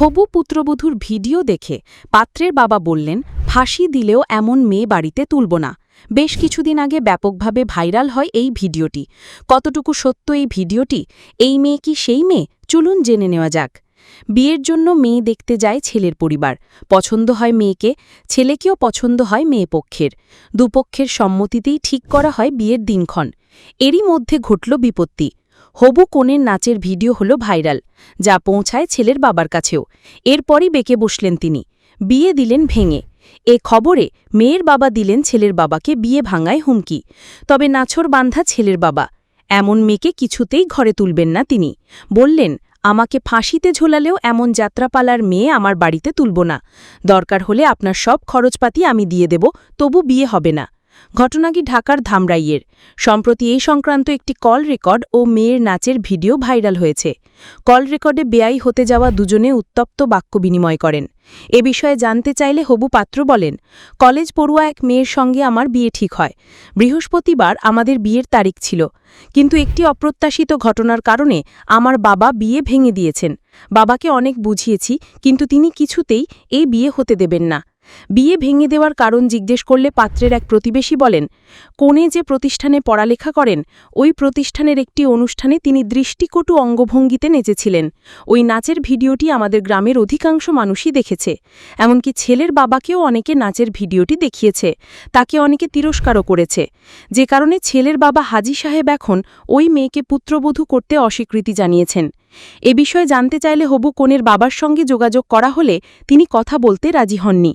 হবু পুত্রবধূর ভিডিও দেখে পাত্রের বাবা বললেন, ফাঁসি দিলেও এমন মেয়ে বাড়িতে তুলব না। বেশ কিছুদিন আগে ব্যাপকভাবে ভাইরাল হয় এই ভিডিওটি। কতটুকু সত্য এই ভিডিওটি? এই মেয়ে কি সেই মেয়ে? চলুন জেনে নেওয়া যাক। বিয়ের জন্য মেয়ে দেখতে যায় ছেলের পরিবার। পছন্দ হয় মেয়েকে, ছেলেকেও পছন্দ হয় মেয়ে পক্ষের। দুপক্ষের সম্মতিতেই ঠিক করা হয় বিয়ের দিনক্ষণ। এরই মধ্যে ঘটল বিপত্তি। হবু কোণের নাচের ভিডিও হল ভাইরাল, যা পৌঁছায় ছেলের বাবার কাছেও। এরপরই বেঁকে বসলেন তিনি। বিয়ে দিলেন ভেঙে। এ খবরে মেয়ের বাবা দিলেন ছেলের বাবাকে বিয়ে ভাঙায় হুমকি। তবে নাছর বান্ধা ছেলের বাবা, এমন মেয়েকে কিছুতেই ঘরে তুলবেন না তিনি। বললেন, আমাকে ফাঁসিতে ঝোলালেও এমন যাত্রাপালার মেয়ে আমার বাড়িতে তুলব না। দরকার হলে আপনার সব খরচপাতি আমি দিয়ে দেব, তবু বিয়ে হবে না। ঘটনাটি ঢাকার ধামরাইয়ের? সম্প্রতি এই সংক্রান্ত একটি কল রেকর্ড ও মেয়ের নাচের ভিডিও ভাইরাল হয়েছে। কল রেকর্ডে বেআই হতে যাওয়া দুজনে উত্তপ্ত বাক্য বিনিময় করেন। এ বিষয়ে জানতে চাইলে হবু পাত্র বলেন, কলেজ পড়ুয়া এক মেয়ের সঙ্গে আমার বিয়ে ঠিক হয়। বৃহস্পতিবার আমাদের বিয়ের তারিখ ছিল। কিন্তু একটি অপ্রত্যাশিত ঘটনার কারণে আমার বাবা বিয়ে ভেঙে দিয়েছেন। বাবাকে অনেক বুঝিয়েছি, কিন্তু তিনি কিছুতেই এই বিয়ে হতে দেবেন না। বিয়ে ভেঙে দেওয়ার কারণ জিজ্ঞেস করলে পাত্রের এক প্রতিবেশী বলেন, কোণে যে প্রতিষ্ঠানে পড়ালেখা করেন, ওই প্রতিষ্ঠানের একটি অনুষ্ঠানে তিনি দৃষ্টিকটু অঙ্গভঙ্গিতে নেচেছিলেন। ওই নাচের ভিডিওটি আমাদের গ্রামের অধিকাংশ মানুষই দেখেছে। এমনকি ছেলের বাবাকেও অনেকে নাচের ভিডিওটি দেখিয়েছে। তাকে অনেকে তিরস্কারও করেছে। যে কারণে ছেলের বাবা হাজি সাহেব এখন ওই মেয়েকে পুত্রবধূ করতে অস্বীকৃতি জানিয়েছেন। এ বিষয়ে জানতে চাইলে হবু কোণের বাবার সঙ্গে যোগাযোগ করা হলে তিনি কথা বলতে রাজি হননি।